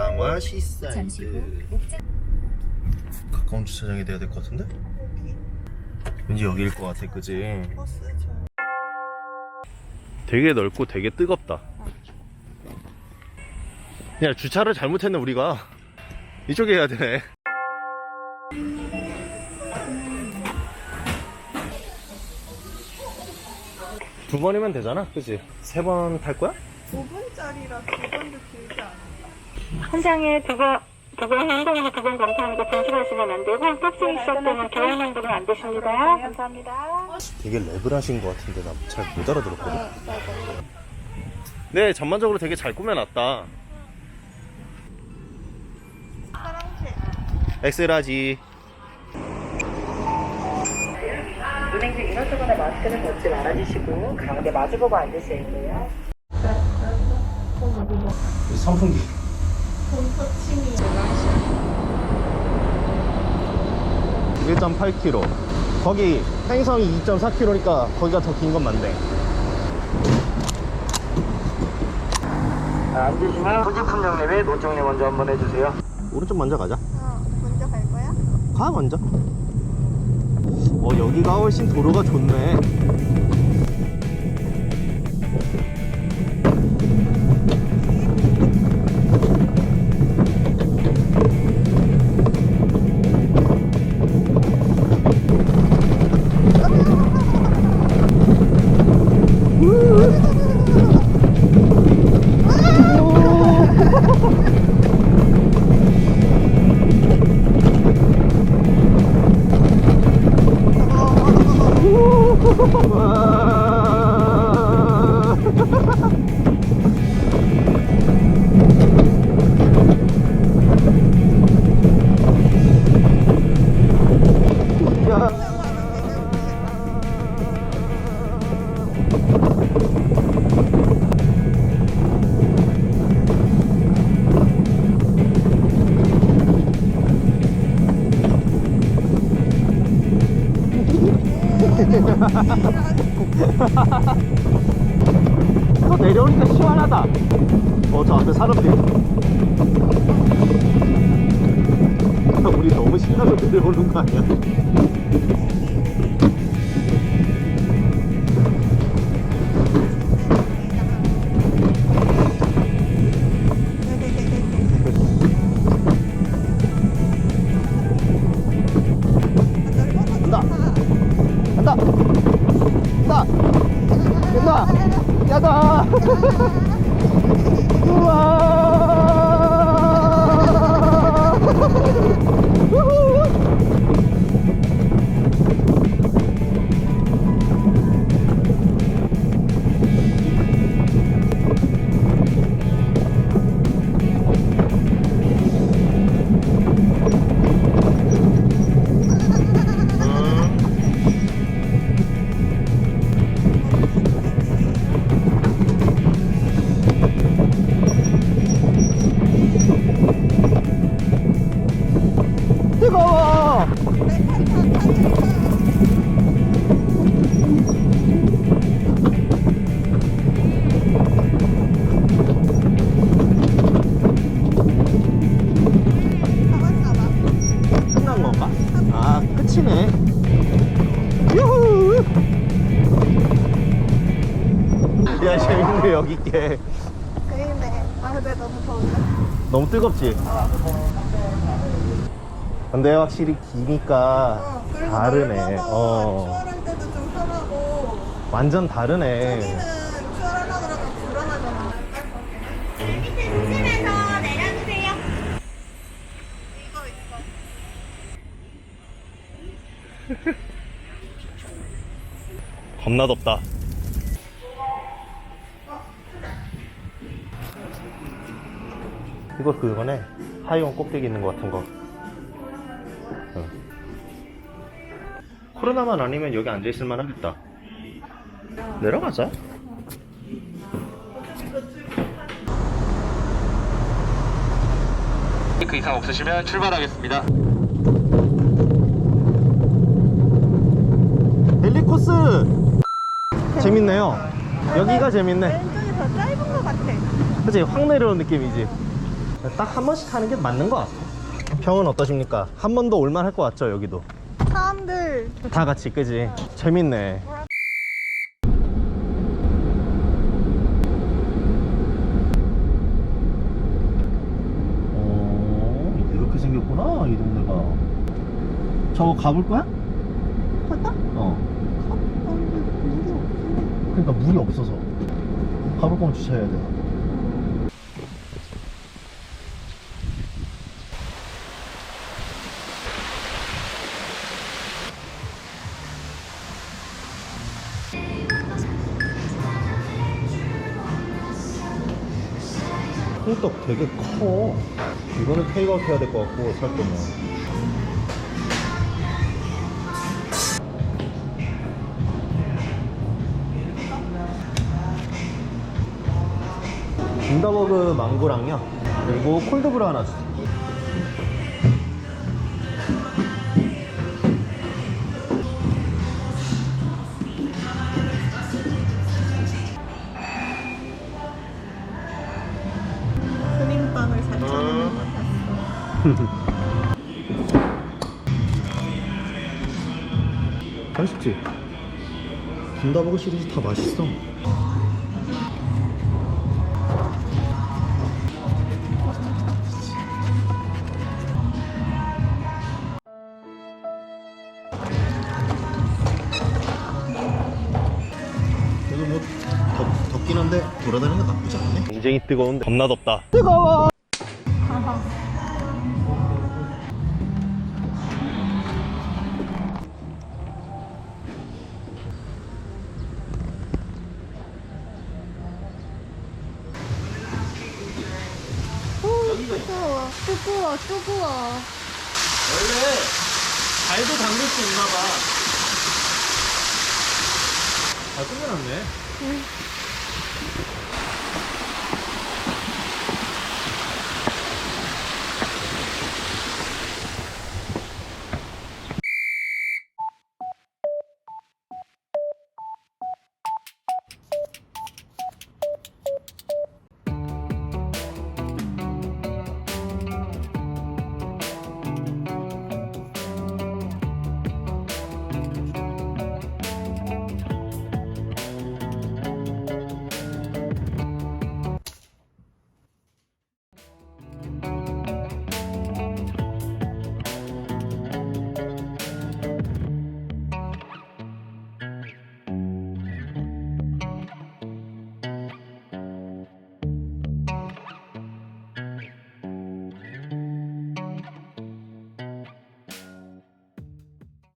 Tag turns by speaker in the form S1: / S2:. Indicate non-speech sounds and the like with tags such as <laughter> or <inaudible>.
S1: 강화 시사이드 가까운 주차장이 돼야 될 것 같은데? 왠지 여기일 것 같아 그지? 되게 넓고 되게 뜨겁다 야 주차를 잘못했네 우리가 이쪽에 해야 되네 두 번이면 되잖아 그지? 세 번 탈 거야?
S2: 5분짜리라 두 번도 길지 않아.
S3: 현장에 두번 두번 행동에서 두번 검사하니까 분실하시면 안 되고 탑승이 시작되면 개원 행동은 안 되십니다. 감사합니다.
S1: 되게 랩을 하신 것 같은데 나 잘 못 알아들었거든 네 전반적으로 되게 잘 꾸며놨다. 엑스라지
S3: 중 일어서거나 마스크는 벗지 말아주시고 가운데 마주보고 앉으실 거예요.
S1: 선풍기
S2: 본터칭이
S1: 1.8km 거기 행성이 2.4km니까 거기가 더 긴 건 맞네
S4: 앉으시면 소지품 정립에 노정리 먼저 한번 해주세요.
S1: 오른쪽 먼저 가자.
S2: 어, 먼저 갈 거야?
S1: 가 먼저. 어 여기가 훨씬 도로가 좋네 <laughs> 또 내려오니까 시원하다 어 저 앞에 사람들 <laughs> 우리 너무 신나서 내려오는 거 아니야?
S2: 너무
S1: 뜨겁지? 근데 확실히 기니까
S2: 어, 그리고
S1: 다르네
S2: 넓어서
S1: 어
S2: 추월할 때도 좀 편하고
S1: 완전 다르네
S2: 여기는 추월하려고 그러면 불안하잖아.
S5: 조심해서 내려주세요.
S2: 이거 있어.
S1: 겁나 덥다 이거 그거네. 하이원 꼭대기 있는 것 같은 거. 어. 코로나만 아니면 여기 앉아있을 만 하겠다. 내려가자.
S4: 그 이상 없으시면 출발하겠습니다.
S1: 헬리코스! 재밌네요. 여기가 재밌네.
S2: 왼쪽이 더 짧은 것 같아.
S1: 그치? 확 내려온 느낌이지 딱 한 번씩 하는 게 맞는 것 같아. 평은 어떠십니까? 한 번 더 올만 할 것 같죠, 여기도?
S2: 사람들
S1: 다 같이, 그지? 재밌네. 어, 이렇게 생겼구나, 이 동네가. 저거 가볼 거야?
S2: 갔다?
S1: 어.
S2: 어, 물이 없어.
S1: 그러니까 물이 없어서. 가볼 거면 주차해야 돼. 홍떡 되게 커. 이거는 테이크아웃 해야 될 것 같고, 살 거면. 빈더버그 망고랑요. 그리고 콜드브루 하나 주세요. 맛있지? 빈더버그 시리즈 다 맛있어. 그래도 뭐 덥, 덥긴 한데 돌아다니는 거 나쁘지 않네. 굉장히 뜨거운데 겁나 덥다.
S2: 뜨거워. 뜨거워, 뜨거워.
S1: 원래 발도 담글 수 있나 봐. 아, 끝내놨네.